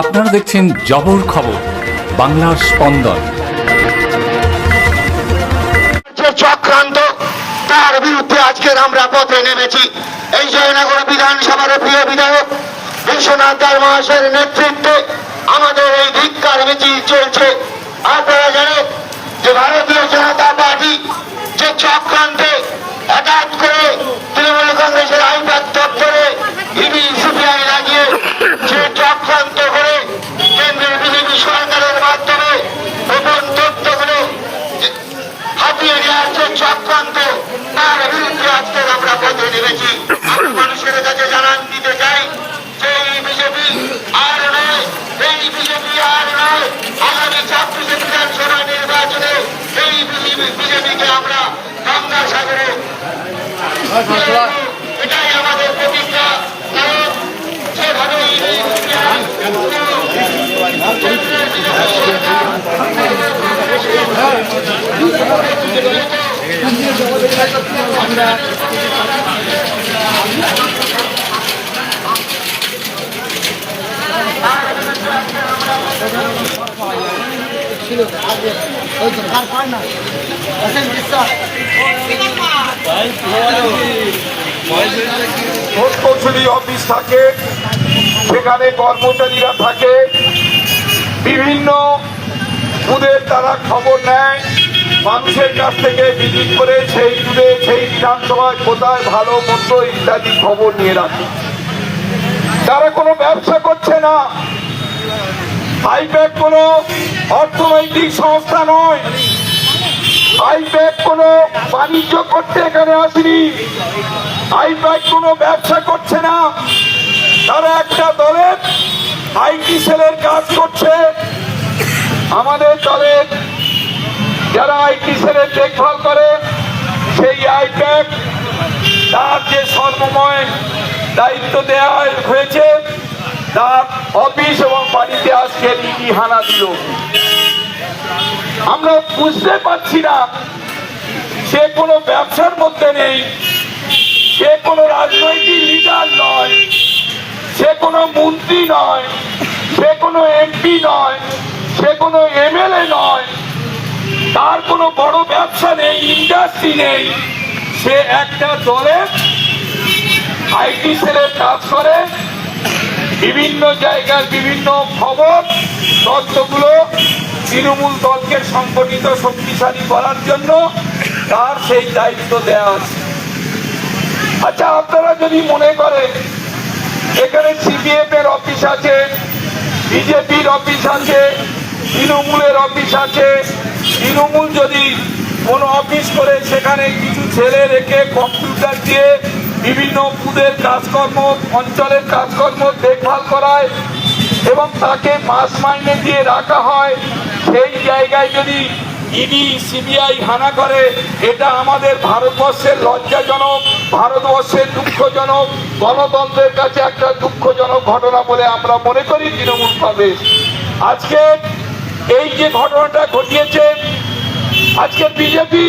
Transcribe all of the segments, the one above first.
আপনারা দেখছেন জবর খবর, বাংলার স্পন্দন। চক্রান্ত, তার বিরুদ্ধে আজকের আমরা পথে নেমেছি। এই জয়নগর বিধানসভার প্রিয় বিধায়ক বিশ্বনাথ দাস মহাশয়ের নেতৃত্বে আমাদের এই ধিক্কার মিছিল চলছে আপনারা জানেন যে ভারতীয় জনতা পার্টি যে চক্রান্তে হঠাৎ করে তৃণমূল কংগ্রেসের আইপ্যাক দপ্তরে ইডি সিবিআই লাগিয়ে যে চক্রান্ত করে কেন্দ্রের বিজেপি সরকারের মাধ্যমে গোপন তথ্যগুলো হাতিয়ে নেওয়ার যে চক্রান্ত পথে নেমেছি। আমি জানান দিতে চাই বিজেপি আর নয়, এই বিজেপি আর নয়, আগামী ছাব্বিশে বিধানসভা এই বিজেপি বিজেপিকে আমরা এটাই আমাদের প্রতিজ্ঞা। কারণ যেভাবে অফিস থাকে সেখানে কর্মচারীরা থাকে বিভিন্ন বুধের তারা খবর নেয়। মানুষের কাছ থেকে ভিজিট করে সেই বুধে সেই বিধানসভায় কোথায় ভালো, মন্দ ইত্যাদি খবর নিয়ে রাখে। তারা কোনো ব্যবসা করছে না। আইপ্যাক কোনো অর্থনৈতিক সংস্থা নয়। আইপ্যাক কোনো বাণিজ্য করতে এখানে আসেনি। আইপ্যাক কোনো ব্যবসা করছে না। তারা একটা দলের আইটি সেলের কাজ করছে। আমাদের দলের যারা আইটি সেলের দেখভাল করে, সেই আইপ্যাক তার যে সর্বময় দায়িত্ব দেওয়া হয়েছে, তার অফিস এবং বাড়িতে আজকে ইডি হানা দিল। আমরা বুঝতে পারছি না, সে কোনো ব্যবসার মধ্যে নেই, সে কোনো রাজনৈতিক লিডার নয়, সে কোনো মন্ত্রী নয়, সে কোনো এমপি নয়, সে কোনো এমএলএ নয়। তার কোনো বড় ব্যবসা নেই ইন্ডাস্ট্রি নেই। সে একটা দলের আইটি সেলের কাজ করে। বিভিন্ন জায়গার বিভিন্ন খবর, তথ্যগুলো তৃণমূল দলকে সংগঠিত শক্তিশালী করার জন্য তার সেই দায়িত্ব দেওয়া আছে। আচ্ছা আপনারা যদি মনে করেন, এখানে সিপিএফ এর অফিস আছে বিজেপির অফিস আছে, তৃণমূলের অফিস আছে তৃণমূল যদি কোনো অফিস করে, সেখানে কিছু ছেলে রেখে কম্পিউটার দিয়ে বিভিন্ন বুথের কাজকর্ম, অঞ্চলের কাজকর্ম দেখভাল করায় এবং তাকে মাস মাইনে দিয়ে রাখা হয়, সেই জায়গায় যদি ইডি, সিবিআই হানা করে, এটা আমাদের ভারতবর্ষের লজ্জাজনক, ভারতবর্ষের দুঃখজনক, গণতন্ত্রের কাছে একটা দুঃখজনক ঘটনা বলে আমরা মনে করি, তৃণমূল কংগ্রেস আজকে এই যে ঘটনাটা ঘটিয়েছে, আজকে বিজেপি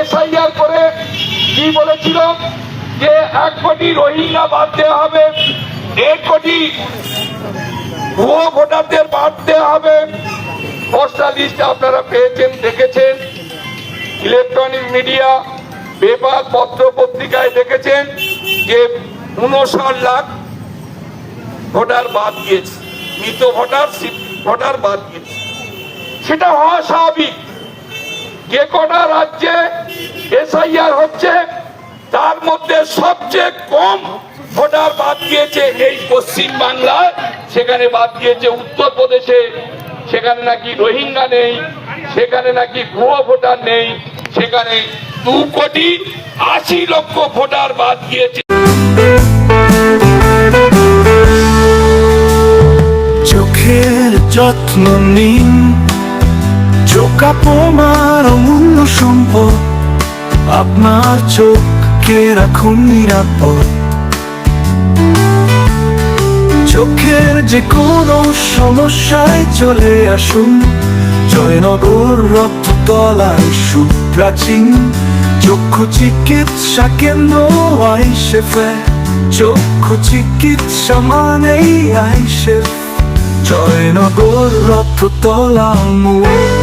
এসআইআর করে কি বলেছিল যে এক কোটি রোহিঙ্গা বাদ দেওয়া হবে, দেড় কোটি ভুয়ো ভোটারদের বাদ দেওয়া হবে। পোস্টাল লিস্ট আপনারা পেয়েছেন, দেখেছেন। ইলেকট্রনিক মিডিয়া পেপার পত্র পত্রিকায় দেখেছেন যে উনষাট লাখ ভোটার বাদ গিয়েছে। মৃত ভোটার ভোটার বাদ গিয়েছে। সেটা অস্বাভাবিক যে কটা রাজ্যে এসআইআর হচ্ছে, তার মধ্যে সবচেয়ে কম ভোটার বাদ গিয়েছে এই পশ্চিম বাংলায় সেখানে বাদ গিয়েছে উত্তরপ্রদেশে, সেখানে নাকি রোহিঙ্গা নেই, সেখানে নাকি ভুয়ো ভোটার নেই, সেখানে দু কোটি আশি লক্ষ ভোটার বাদ গিয়েছে চোখের যত্ন নিন। চোখ আপনার অমূল্য সম্পদ। আপনার চোখকে রাখুন নিরাপদ। চোখের যে কোনো সমস্যায় চলে আসুন। জয়নগর রক্ততলায় সুপ্রাচীন। চক্ষু চিকিৎসা কেন্দ্র আইসেফে চক্ষু চিকিৎসা মানেই আইসেফ। জয়নগর রথতলা মোড়।